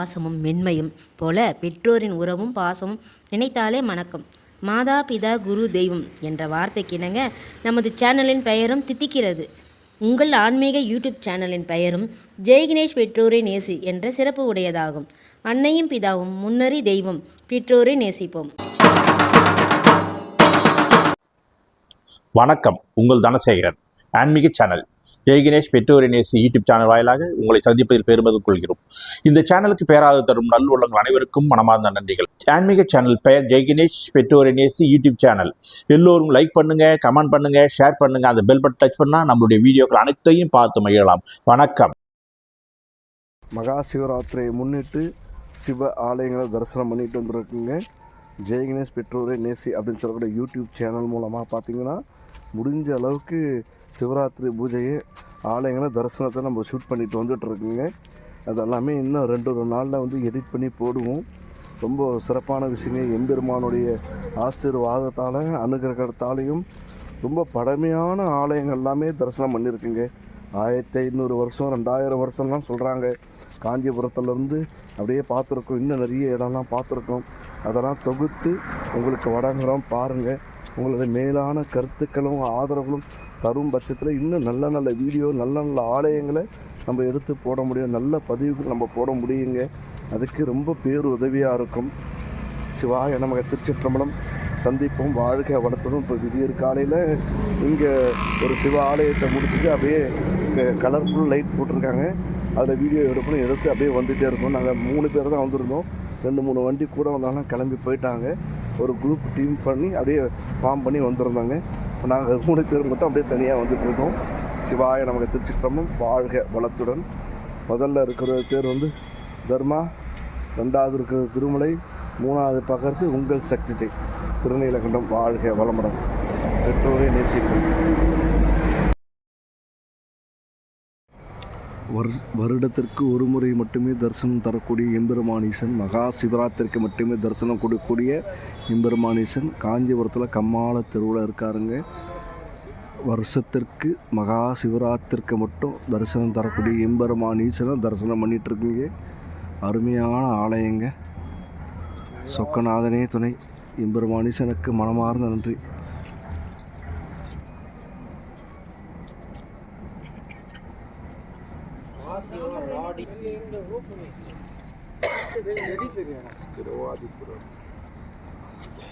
பாசமும் மென்மையும் போல பெற்றோரின் உறவும் பாசமும் நினைத்தாலே மணக்கம். மாதா பிதா குரு தெய்வம் என்ற வார்த்தைக்கிணங்க நமது சேனலின் பெயரும் தித்திக்கிறது. உங்கள் ஆன்மீக யூடியூப் சேனலின் பெயரும் ஜெய்கினேஷ் பெற்றோரை நேசி என்ற சிறப்பு உடையதாகும். அன்னையும் பிதாவும் முன்னறி தெய்வம் பெற்றோரை நேசிப்போம். வணக்கம். உங்கள் தனசேகரன். ஆன்மீக சேனல் ஜெய்கணேஷ் பெற்றோரை நேசி யூடியூப் சேனல் வாயிலாக உங்களை சந்திப்பதில் பெருமதும் கொள்கிறோம். இந்த சேனலுக்கு பேராது தரும் நல்லுள்ளங்கள் அனைவருக்கும் மனமார்ந்த நன்றிகள். ஆன்மீக சேனல் பெயர் ஜெய்கணேஷ் பெற்றோரை நேசி யூடியூப் சேனல் எல்லோரும் லைக் பண்ணுங்க கமெண்ட் பண்ணுங்க ஷேர் பண்ணுங்க அந்த பெல் பட்டன் டச் பண்ணால் நம்மளுடைய வீடியோக்கள் அனைத்தையும் பார்த்து மகிழலாம். வணக்கம். மகா சிவராத்திரியை முன்னிட்டு சிவ ஆலயங்களை தரிசனம் பண்ணிட்டு வந்திருக்குங்க. ஜெய கணேஷ் நேசி அப்படின்னு சொல்லக்கூடிய யூடியூப் சேனல் மூலமாக பார்த்தீங்கன்னா முடிஞ்ச அளவுக்கு சிவராத்திரி பூஜையை ஆலயங்களை தரிசனத்தை நம்ம ஷூட் பண்ணிட்டு வந்துட்டுருக்குங்க அதெல்லாமே இன்னும் ரெண்டு ஒரு நாளில் வந்து எடிட் பண்ணி போடுவோம். ரொம்ப சிறப்பான விஷயங்க. எம்பெருமானுடைய ஆசீர்வாதத்தால் அனுகிரகத்தாலையும் ரொம்ப பழமையான ஆலயங்கள் எல்லாமே தரிசனம் பண்ணியிருக்குங்க. ஆயிரத்தி ஐநூறு வருஷம் ரெண்டாயிரம் வருஷம்லாம் சொல்கிறாங்க காஞ்சிபுரத்துலேருந்து அப்படியே பார்த்துருக்கோம். இன்னும் நிறைய இடம்லாம் பார்த்துருக்கோம். அதெல்லாம் தொகுத்து உங்களுக்கு வழங்குகிறோம் பாருங்கள் உங்களுடைய மேலான கருத்துக்களும் ஆதரவுகளும் தரும் பட்சத்தில் இன்னும் நல்ல நல்ல வீடியோ நல்ல நல்ல ஆலயங்களை நம்ம எடுத்து போட முடியும். நல்ல பதிவுகள் நம்ம போட முடியுங்க. அதுக்கு ரொம்ப பேர் உதவியாக இருக்கும். சிவாய நமக்கு திருச்சிற்றம்பலம். சந்திப்போம். வாழ்க வளர்த்தணும் இப்போ விடியற் காலையில் இங்கே ஒரு சிவ ஆலயத்தை முடிச்சுட்டு அப்படியே இங்கே கலர்ஃபுல் லைட் போட்டிருக்காங்க. அதில் வீடியோ எடுக்கணும் எடுத்து அப்படியே வந்துகிட்டே இருக்கோம் நாங்கள் மூணு பேர் தான் வந்திருந்தோம். ரெண்டு மூணு வண்டி கூட வந்தாலும் கிளம்பி போயிட்டாங்க. ஒரு குரூப் டீம் பண்ணி அப்படியே ஃபார்ம் பண்ணி வந்திருந்தாங்க. நாங்கள் மூணு பேர் மட்டும் அப்படியே தனியாக வந்துட்டுருக்கோம். சிவாய நமக்கு திருச்சிற்றம்பலம் வாழ்க வளத்துடன். முதல்ல இருக்கிற பேர் வந்து தர்மா ரெண்டாவது இருக்கிற திருமலை மூணாவது பார்க்கறது உங்கள் சக்தி ஜெய். திருநீலகண்டம் வாழ்க வளமுடன். பெற்றோரை நேசிப்போம். வரு வருடத்திற்கு ஒரு முறை மட்டுமே தரிசனம் தரக்கூடிய எம்பெருமானீசன் மகா சிவராத்திரிக்கு மட்டுமே தரிசனம் கொடுக்கக்கூடிய எம்பெருமானீசன் காஞ்சிபுரத்தில் கம்மாள தெருவில் இருக்காருங்க. வருஷத்திற்கு மகா சிவராத்திரிக்கு மட்டும் தரிசனம் தரக்கூடிய எம்பெருமானீசனை தரிசனம் பண்ணிட்டு இருக்கீங்க அருமையான ஆலயங்க. சொக்கநாதனே துணை. எம்பெருமானீசனுக்கு மனமார்ந்த நன்றி.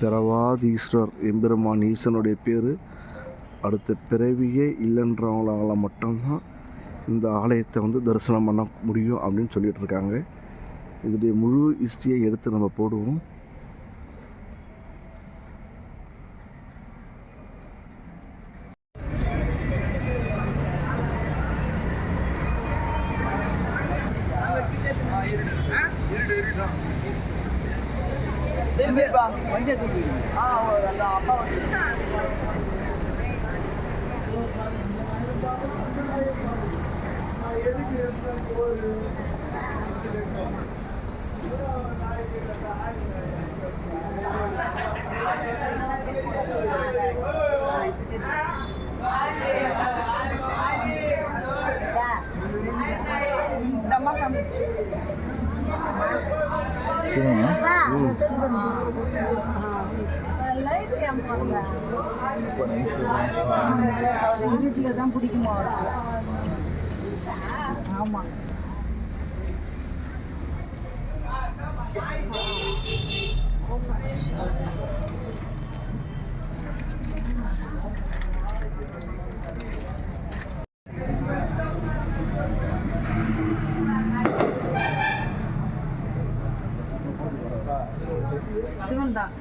பிரவாதீஸ்வரர் எம்பெருமான் ஈசனுடைய பேர். அடுத்த பிறவியே இல்லைன்றவங்களால மட்டும்தான் இந்த ஆலயத்தை வந்து தரிசனம் பண்ண முடியும் அப்படின்னு சொல்லிகிட்டு இருக்காங்க. இதனுடைய முழு ஹிஸ்ட்ரியை எடுத்து நம்ம போடுவோம். வண்டியை தூக்கி ஆ அந்த அப்பா வண்டி Sure. வீட்டுல தான் பிடிக்குமா அவருக்கு ஆமா. தான்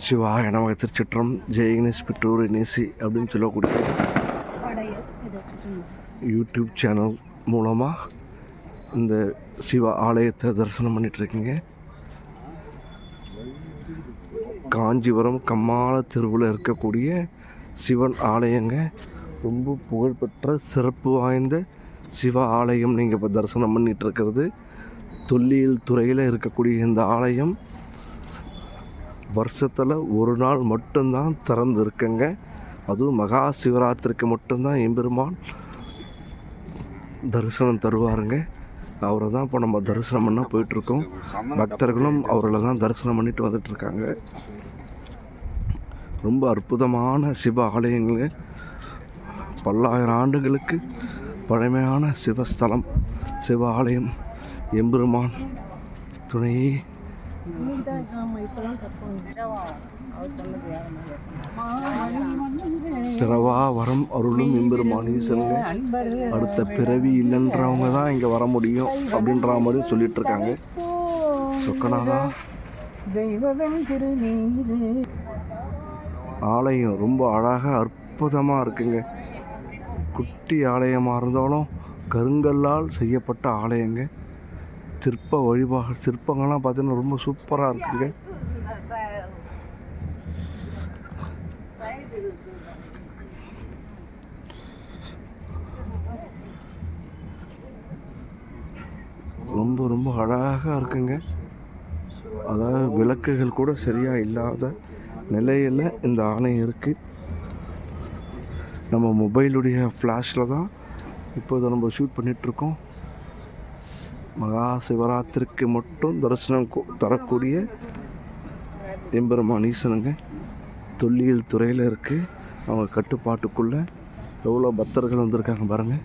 சிவாய நமக்கு திருச்சிற்றம் ஜெயகணேஷ் பெற்றோர் நேசி அப்படின்னு சொல்லக்கூடிய யூடியூப் சேனல் மூலமாக இந்த சிவ ஆலயத்தை தரிசனம் பண்ணிட்டு இருக்கீங்க காஞ்சிபுரம் கம்மாள தெருவில் இருக்கக்கூடிய சிவன் ஆலயங்க. ரொம்ப புகழ்பெற்ற சிறப்பு வாய்ந்த சிவ ஆலயம் நீங்கள் இப்போ தரிசனம் பண்ணிட்டு இருக்கிறது. தொல்லியல் துறையில் இருக்கக்கூடிய இந்த ஆலயம் வருஷத்தில் ஒரு நாள் மட்டும்தான் திறந்து இருக்குங்க அதுவும் மகா சிவராத்திரிக்கு மட்டும்தான் எம்பெருமான் தரிசனம் தருவாருங்க. அவரை தான் இப்போ நம்ம தரிசனம் பண்ண போயிட்டுருக்கோம். பக்தர்களும் அவர்களை தான் தரிசனம் பண்ணிட்டு வந்துட்டுருக்காங்க. ரொம்ப அற்புதமான சிவ ஆலயங்கள். பல்லாயிரம் ஆண்டுகளுக்கு பழமையான சிவஸ்தலம் சிவ ஆலயம் எம்பெருமான் துணையே பிறவா வரம் அருளும் எம்பெருமான் ஈசனுங்க அடுத்த பிறவி இல்லைன்றவங்க தான் இங்கே வர முடியும் அப்படின்ற மாதிரி சொல்லிட்டு இருக்காங்க சொக்கநாதா. ஆலயம் ரொம்ப அழகாக அற்புதமாக இருக்குங்க. குட்டி ஆலயமாக இருந்தாலும் கருங்கல்லால் செய்யப்பட்ட ஆலயங்க. சிற்ப வழிபாடு சிற்பங்கள்லாம் பார்த்தீங்கன்னா ரொம்ப சூப்பராக இருக்குங்க. ரொம்ப ரொம்ப அழகாக இருக்குங்க. அதாவது விளக்குகள் கூட சரியாக இல்லாத நிலையில் இந்த ஆணை இருக்குது நம்ம மொபைலுடைய ஃப்ளாஷில் தான் இப்போது நம்ம ஷூட் பண்ணிகிட்ருக்கோம் மகா சிவராத்திரிக்கு மட்டும் தரிசனம் தரக்கூடிய எம்பெருமான் ஈசனுங்க தொல்லியல் துறையில் இருக்குது அவங்க கட்டுப்பாட்டுக்குள்ளே எவ்வளோ பக்தர்கள் வந்திருக்காங்க பாருங்கள்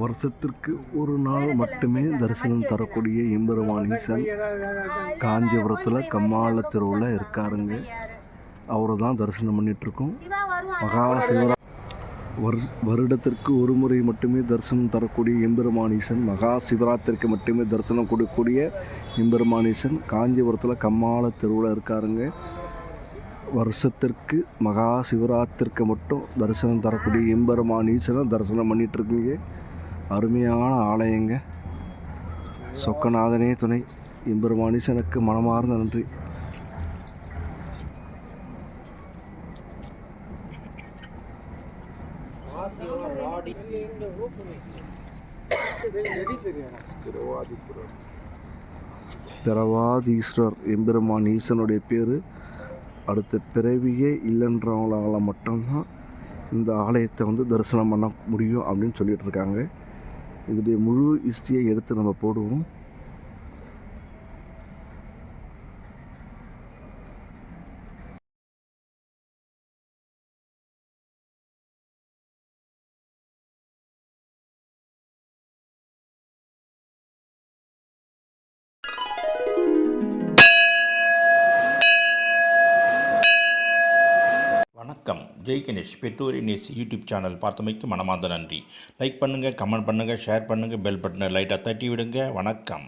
வருஷத்திற்கு ஒரு நாள் மட்டுமே தரிசனம் தரக்கூடிய எம்பெருமான் ஈசன் காஞ்சிபுரத்தில் கம்மாள தெருவில் இருக்காருங்க. அவரை தான் தரிசனம் பண்ணிகிட்ருக்கோம் மகா சிவரா வரு வருடத்திற்கு ஒரு முறை மட்டுமே தரிசனம் தரக்கூடிய எம்பெருமானீசன் மகா சிவராத்திரிக்கு மட்டுமே தரிசனம் கொடுக்கக்கூடிய எம்பெருமானீசன் காஞ்சிபுரத்தில் கம்மாள தெருவில் இருக்காருங்க. வருஷத்திற்கு மகா சிவராத்திரிக்கு மட்டும் தரிசனம் தரக்கூடிய எம்பெருமான் ஈஸ்வரன் தரிசனம் பண்ணிட்டு இருக்கீங்க அருமையான ஆலயங்க. சொக்கநாதனே துணை. எம்பெருமான் ஈசனுக்கு மனமார்ந்த நன்றி. பிரவாதீஸ்வரர் எம்பெருமான் ஈசனுடைய பேர் அடுத்த பிறவியே இல்லைன்றவங்களால் மட்டும்தான் இந்த ஆலயத்தை வந்து தரிசனம் பண்ண முடியும் அப்படின்னு சொல்லிகிட்டு இருக்காங்க. இதனுடைய முழு ஹிஸ்ட்ரியை எடுத்து நம்ம போடுவோம். ஜெய் கணேஷ் பெற்றோர் நேஸ் யூடியூப் சேனல் பார்த்தமைக்கு மனமார்ந்த நன்றி. லைக் பண்ணுங்கள் கமெண்ட் பண்ணுங்கள் ஷேர் பண்ணுங்கள் பெல் பட்டனை லைட்டாக தட்டி விடுங்க வணக்கம்.